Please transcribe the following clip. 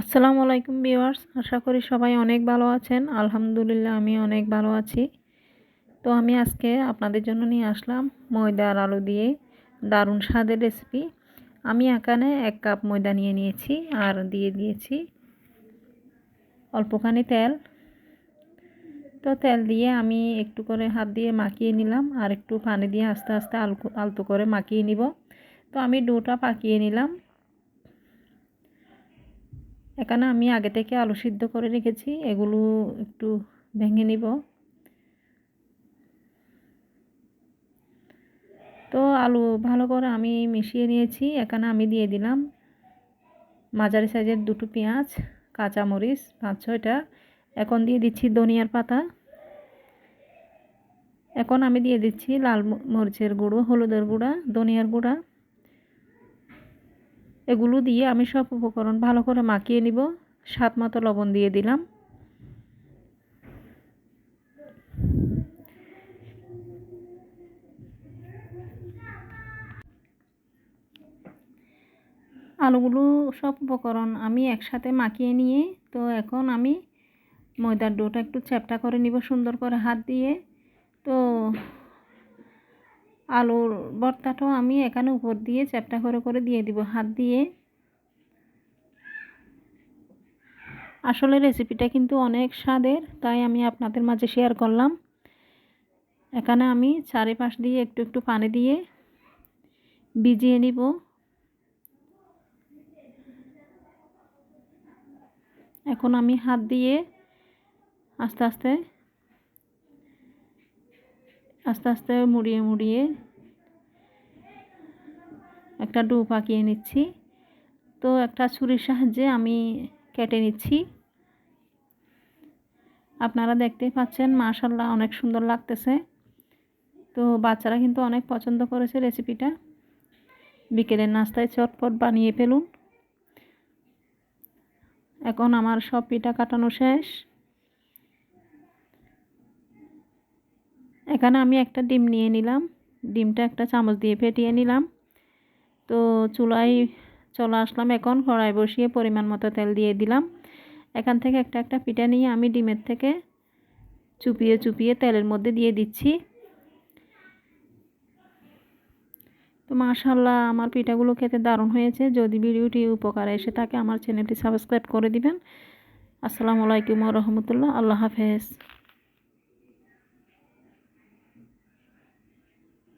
আসসালামু আলাইকুম ভিউয়ার্স, আশা করি সবাই অনেক ভালো আছেন। আলহামদুলিল্লাহ, আমি অনেক ভালো আছি। তো আমি আজকে আপনাদের জন্য নিয়ে আসলাম ময়দা আর আলু দিয়ে দারুণ স্বাদের রেসিপি আমি এখানে এক কাপ ময়দা নিয়ে নিয়েছি আর দিয়ে দিয়েছি অল্পখানি তেল। তো তেল দিয়ে আমি একটু করে হাত দিয়ে মাখিয়ে নিলাম আর একটু পানি দিয়ে আস্তে আস্তে আলতু আলতো করে মাখিয়ে নিব। তো আমি ডোটা পাকিয়ে নিলাম। এখানে আমি আগে থেকে আলু সিদ্ধ করে রেখেছি, এগুলো একটু ভেঙে নিব। তো আলু ভালো করে আমি মিশিয়ে নিয়েছি এখানে আমি দিয়ে দিলাম। মাঝারি সাইজের দুটো পেঁয়াজ, কাঁচামরিচ, পাঁচ ছয়টা। এখন দিয়ে দিচ্ছি ধনিয়ার পাতা। এখন আমি দিয়ে দিচ্ছি লাল মরিচের গুঁড়ো, হলুদের গুঁড়া, ধনিয়ার গুঁড়া। এগুলো দিয়ে আমি সব উপকরণ ভালো করে মাখিয়ে নিব। স্বাদ মতো লবণ দিয়ে দিলাম। আলুগুলো সব উপকরণ আমি একসাথে মাখিয়ে নিয়ে, তো এখন আমি ময়দার ডোটা একটু চ্যাপটা করে নিব সুন্দর করে হাত দিয়ে। তো আলুর ভর্তাটাও আমি এখানে উপর দিয়ে চ্যাপটা করে করে দিয়ে দিব, হাত দিয়ে। আসলে রেসিপিটা কিন্তু অনেক স্বাদের, তাই আমি আপনাদের মাঝে শেয়ার করলাম। এখানে আমি চারিপাশ দিয়ে একটু একটু পানি দিয়ে ভিজিয়ে নিব। এখন আমি হাত দিয়ে আস্তে আস্তে আস্তে আস্তে মুড়িয়ে মুড়িয়ে একটা ডু পাকিয়ে নিচ্ছি। তো একটা ছুরির সাহায্যে আমি কেটে নিচ্ছি। আপনারা দেখতেই পাচ্ছেন মাশাল্লাহ অনেক সুন্দর লাগতেছে। তো বাচ্চারা কিন্তু অনেক পছন্দ করেছে রেসিপিটা। বিকেলের নাস্তায় চটপট বানিয়ে ফেলুন। এখন আমার সব পিঠা কাটানো শেষ। এখানে আমি একটা ডিম নিয়ে নিলাম। ডিমটা একটা চামচ দিয়ে ফেটিয়ে নিলাম। তো চুলায় চলে আসলাম এখন, কড়াই বসিয়ে পরিমাণ মতো তেল দিয়ে দিলাম। এখান থেকে একটা একটা পিঠা নিয়ে আমি ডিমের থেকে চুপিয়ে চুপিয়ে তেলের মধ্যে দিয়ে দিচ্ছি। তো মাশাল্লাহ আমার পিঠাগুলো খেতে দারুণ হয়েছে। যদি ভিডিওটি উপকারে এসে থাকে, আমার চ্যানেলটি সাবস্ক্রাইব করে দিবেন। আসসালামু আলাইকুম রহমতুল্লাহ। আল্লাহ হাফেজ।